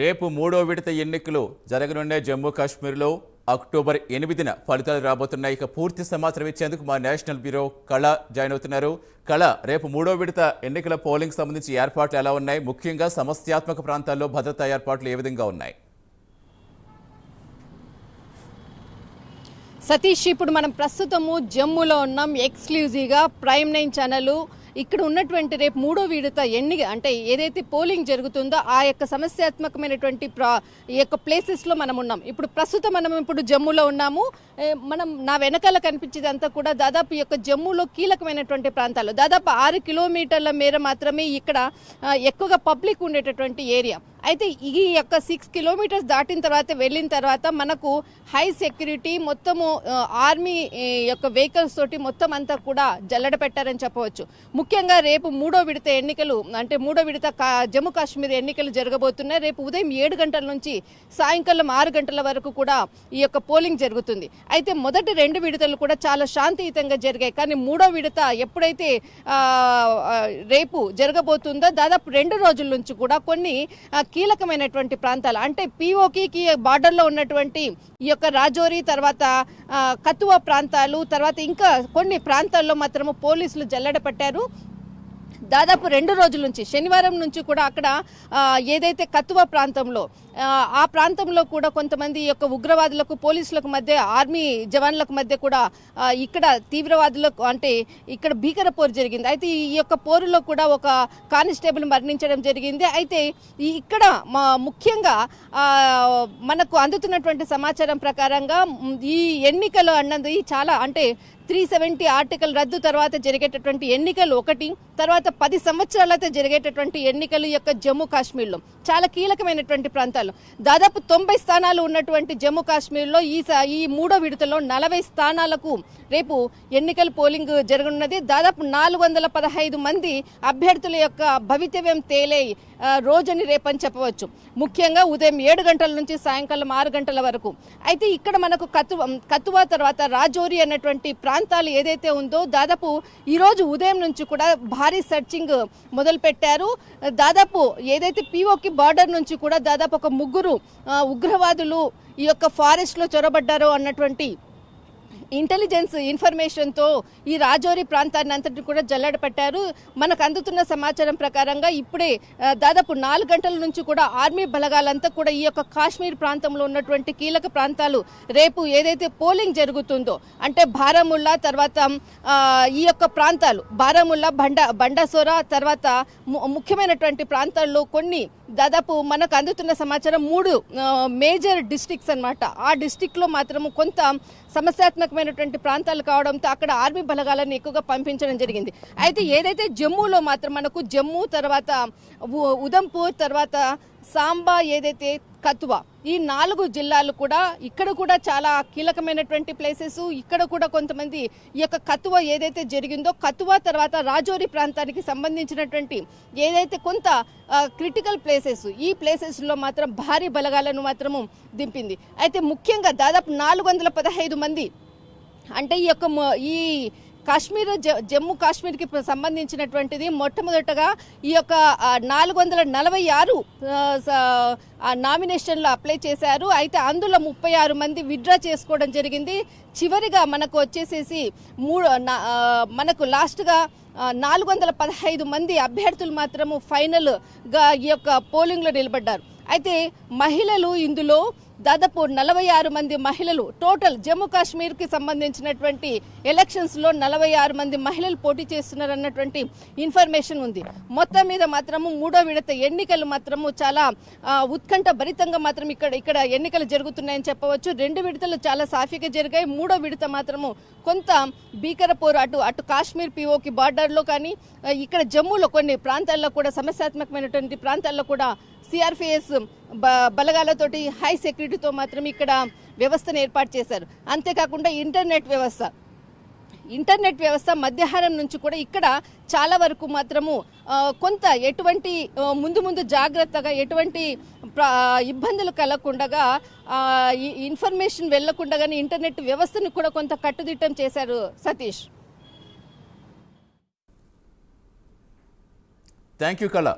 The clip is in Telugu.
రేపు మూడో విడత ఎన్నికలు జరగనున్న జమ్మూ కాశ్మీర్లో అక్టోబర్ ఎనిమిదిన ఫలితాలు రాబోతున్నాయి. ఇక పూర్తి సమాచారం ఇచ్చేందుకు మా నేషనల్ బ్యూరో కళ జాయిన్ అవుతున్నారు. కళ రేపు మూడో విడత ఎన్నికల పోలింగ్ సంబంధించి ఏర్పాట్లు ఎలా ఉన్నాయి? ముఖ్యంగా సమస్యాత్మక ప్రాంతాల్లో భద్రతా ఏర్పాట్లు ఏ విధంగా ఉన్నాయి? సతీష్ ఇప్పుడు మనం ప్రస్తుతము జమ్మూలో ఉన్నాం. ఎక్స్క్లూజివ్గా ప్రైమ్ నైన్ ఛానల్ ఇక్కడ ఉన్నటువంటి రేపు మూడో విడత ఎన్ని అంటే ఏదైతే పోలింగ్ జరుగుతుందో ఆ యొక్క సమస్యాత్మకమైనటువంటి ప్రా ఈ యొక్క ప్లేసెస్లో మనం ఉన్నాం. ఇప్పుడు ప్రస్తుతం మనం ఇప్పుడు జమ్మూలో ఉన్నాము. మనం నా వెనకాల కనిపించేది అంతా కూడా దాదాపు ఈ యొక్క జమ్మూలో కీలకమైనటువంటి ప్రాంతాలు. దాదాపు ఆరు కిలోమీటర్ల మేర మాత్రమే ఇక్కడ ఎక్కువగా పబ్లిక్ ఉండేటటువంటి ఏరియా. అయితే ఈ యొక్క సిక్స్ కిలోమీటర్స్ దాటిన తర్వాత వెళ్ళిన తర్వాత మనకు హై సెక్యూరిటీ మొత్తము ఆర్మీ యొక్క వెహికల్స్ తోటి మొత్తం అంతా కూడా జల్లడ పెట్టారని చెప్పవచ్చు. ముఖ్యంగా రేపు మూడో విడత ఎన్నికలు అంటే మూడో విడత జమ్మూ కాశ్మీర్ ఎన్నికలు జరగబోతున్నాయి. రేపు ఉదయం ఏడు గంటల నుంచి సాయంకాలం ఆరు గంటల వరకు కూడా ఈ యొక్క పోలింగ్ జరుగుతుంది. అయితే మొదటి రెండు విడతలు కూడా చాలా శాంతియుతంగా జరిగాయి. కానీ మూడో విడత ఎప్పుడైతే రేపు జరగబోతుందో దాదాపు రెండు రోజుల నుంచి కూడా కొన్ని కీలకమైనటువంటి ప్రాంతాలు అంటే పిఓకి బార్డర్లో ఉన్నటువంటి ఈ యొక్క రాజోరి తర్వాత కతువా ప్రాంతాలు తర్వాత ఇంకా కొన్ని ప్రాంతాల్లో మాత్రము పోలీసులు జల్లెడ పట్టారు. దాదాపు రెండు రోజుల నుంచి శనివారం నుంచి కూడా అక్కడ ఏదైతే కత్తువ ప్రాంతంలో ఆ, ప్రాంతంలో కూడా కొంతమంది యొక్క ఉగ్రవాదులకు పోలీసులకు మధ్య ఆర్మీ జవాన్లకు మధ్య కూడా ఇక్కడ తీవ్రవాదులకు అంటే ఇక్కడ భీకర పోరు జరిగింది. అయితే ఈ యొక్క పోరులో కూడా ఒక కానిస్టేబుల్ మరణించడం జరిగింది. అయితే ఈ ఇక్కడ ముఖ్యంగా మనకు అందుతున్నటువంటి సమాచారం ప్రకారంగా ఈ ఎన్నికలు అన్నది చాలా అంటే త్రీ సెవెంటీ ఆర్టికల్ రద్దు తర్వాత జరిగేటటువంటి ఎన్నికలు ఒకటి తర్వాత పది సంవత్సరాలతో జరిగేటటువంటి ఎన్నికలు యొక్క జమ్మూ కాశ్మీర్లో. చాలా కీలకమైనటువంటి ప్రాంతాలు. దాదాపు తొంభై స్థానాలు ఉన్నటువంటి జమ్మూ కాశ్మీర్లో ఈ ఈ మూడో విడతలో నలభై స్థానాలకు రేపు ఎన్నికల పోలింగ్ జరగనున్నది. దాదాపు నాలుగు వందల పదహైదు మంది అభ్యర్థుల యొక్క భవితవ్యం తేలే రోజని రేపని చెప్పవచ్చు. ముఖ్యంగా ఉదయం ఏడు గంటల నుంచి సాయంకాలం ఆరు గంటల వరకు. అయితే ఇక్కడ మనకు కతువ కతువా తర్వాత రాజోరి అన్నటువంటి ప్రాంతాలు ఏదైతే ఉందో దాదాపు ఈరోజు ఉదయం నుంచి కూడా భారీ సర్చింగ్ మొదలుపెట్టారు. దాదాపు ఏదైతే పిఓకి బార్డర్ నుంచి కూడా దాదాపు ఒక ముగ్గురు ఉగ్రవాదులు ఈ యొక్క ఫారెస్ట్లో చొరబడ్డారు అన్నటువంటి ఇంటెలిజెన్స్ ఇన్ఫర్మేషన్తో ఈ రాజౌరి ప్రాంతాన్ని అంతటి కూడా జల్లెడ పట్టారు మనకు అందుతున్న సమాచారం ప్రకారంగా ఇప్పుడే దాదాపు నాలుగు గంటల నుంచి కూడా ఆర్మీ బలగాలంతా కూడా ఈ యొక్క కాశ్మీర్ ప్రాంతంలో ఉన్నటువంటి కీలక ప్రాంతాలు రేపు ఏదైతే పోలింగ్ జరుగుతుందో అంటే బారాముల్లా తర్వాత ఈ యొక్క ప్రాంతాలు బారాముల్లా బండ బండాసోరా తర్వాత ము- ముఖ్యమైనటువంటి ప్రాంతాల్లో కొన్ని దాదాపు మనకు అందుతున్న సమాచారం మూడు మేజర్ డిస్టిక్స్ అన్నమాట. ఆ డిస్టిక్లో మాత్రం కొంత సమస్యాత్మకమైనటువంటి ప్రాంతాలు కావడంతో అక్కడ ఆర్మీ బలగాలను ఎక్కువగా పంపించడం జరిగింది. అయితే ఏదైతే జమ్మూలో మాత్రం మనకు జమ్మూ తర్వాత ఉ- ఉదంపూర్ తర్వాత సాంబా ఏదైతే కతువా ఈ నాలుగు జిల్లాలు కూడా ఇక్కడ కూడా చాలా కీలకమైనటువంటి ప్లేసెస్ ఇక్కడ కూడా కొంతమంది ఈ యొక్క కతువ ఏదైతే జరిగిందో కతువ తర్వాత రాజోరి ప్రాంతానికి సంబంధించినటువంటి ఏదైతే కొంత క్రిటికల్ ప్లేసెస్ ఈ ప్లేసెస్లో మాత్రం భారీ బలగాలను మాత్రము దింపింది. అయితే ముఖ్యంగా దాదాపు నాలుగు వందల పదహైదు మంది అంటే ఈ యొక్క ఈ కాశ్మీర్ జ- జమ్మూ కాశ్మీర్కి సంబంధించినటువంటిది మొట్టమొదటగా ఈ యొక్క నాలుగు వందల నలభై ఆరు నామినేషన్లు అప్లై చేశారు. అయితే అందులో ముప్పై ఆరు మంది విత్డ్రా చేసుకోవడం జరిగింది. చివరిగా మనకు వచ్చేసేసి మూడు నా- మనకు లాస్ట్గా నాలుగు వందల పదహైదు మంది అభ్యర్థులు మాత్రము ఫైనల్గా ఈ యొక్క పోలింగ్లో నిలబడ్డారు. అయితే మహిళలు ఇందులో దాదాపు నలభై ఆరు మంది మహిళలు టోటల్ జమ్మూ కాశ్మీర్కి సంబంధించినటువంటి ఎలక్షన్స్లో నలభై ఆరు మంది మహిళలు పోటీ చేస్తున్నారన్నటువంటి ఇన్ఫర్మేషన్ ఉంది. మొత్తం మీద మాత్రము మూడో విడత ఎన్నికలు మాత్రము చాలా ఉత్కంఠ భరితంగా మాత్రం ఇక్కడ ఇక్కడ ఎన్నికలు జరుగుతున్నాయని చెప్పవచ్చు. రెండు విడతలు చాలా సాఫీగా జరిగాయి. మూడో విడత మాత్రము కొంత భీకర పోరు అటు అటు కాశ్మీర్ పిఓకి బార్డర్లో కానీ ఇక్కడ జమ్మూలో కొన్ని ప్రాంతాల్లో కూడా సమస్యాత్మకమైనటువంటి ప్రాంతాల్లో కూడా సిఆర్పిఎస్ బలగాలతోటి హై సెక్యూరిటీతో మాత్రం ఇక్కడ వ్యవస్థను ఏర్పాటు చేశారు. అంతేకాకుండా ఇంటర్నెట్ వ్యవస్థ. ఇంటర్నెట్ వ్యవస్థ మధ్యాహ్నం నుంచి కూడా ఇక్కడ చాలా వరకు మాత్రము కొంత ఎటువంటి ముందు ముందు జాగ్రత్తగా ఎటువంటి ఇబ్బందులు కలగకుండా ఈ ఇన్ఫర్మేషన్ వెళ్ళకుండా కానీ ఇంటర్నెట్ వ్యవస్థను కూడా కొంత కట్టుదిట్టం చేశారు సతీష్. థ్యాంక్ యూ కళ